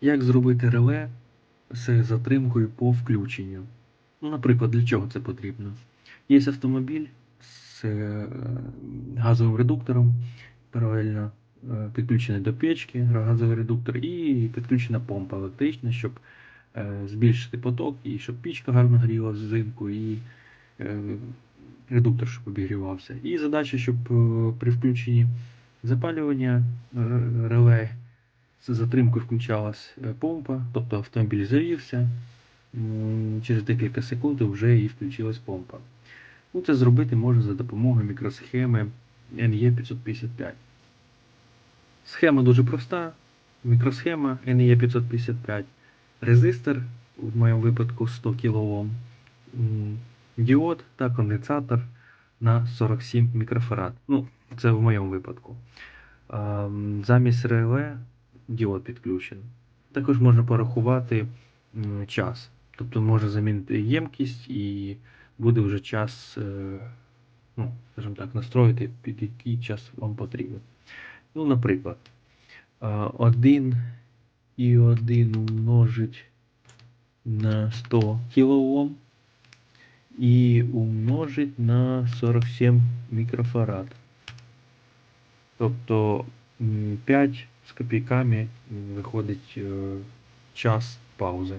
Як зробити реле з затримкою по включенню? Наприклад, для чого це потрібно? Є автомобіль з е, газовим редуктором, паралельно е, підключений до печки газовий редуктор і підключена помпа електрична, щоб е, збільшити поток і щоб пічка гарно гріла взимку і редуктор щоб обігрівався. І задача, щоб при включенні запалювання реле з затримкою включалась е, помпа, тобто автомобіль завівся. Через декілька секунд вже і включилась помпа. Ну, це зробити можна за допомогою мікросхеми NE555. Схема дуже проста. Мікросхема NE555. Резистор, в моєму випадку 100 кОм. Діод та конденсатор на 47 мікрофарад. Ну, це в моєму випадку. Замість реле діод підключений. Також можна порахувати час. Тобто можна замінити ємкість і буде вже час, е, ну, скажімо так, настроїти, під який час вам потрібен. Ну, наприклад, 1 і 1 умножить на 100 кОм і умножить на 47 мікрофарад. Тобто 5 з копійками виходить е, час паузи.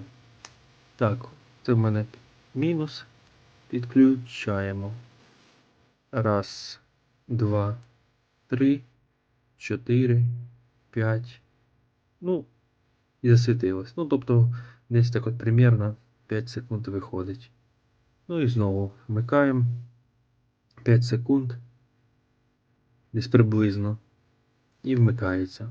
Так, це в мене мінус. Підключаємо. Раз, два, три, чотири, п'ять. Ну, і засвітилось. Ну, тобто, десь так от примерно 5 секунд виходить. Ну і знову вмикаємо 5 секунд. Десь приблизно. І вмикається.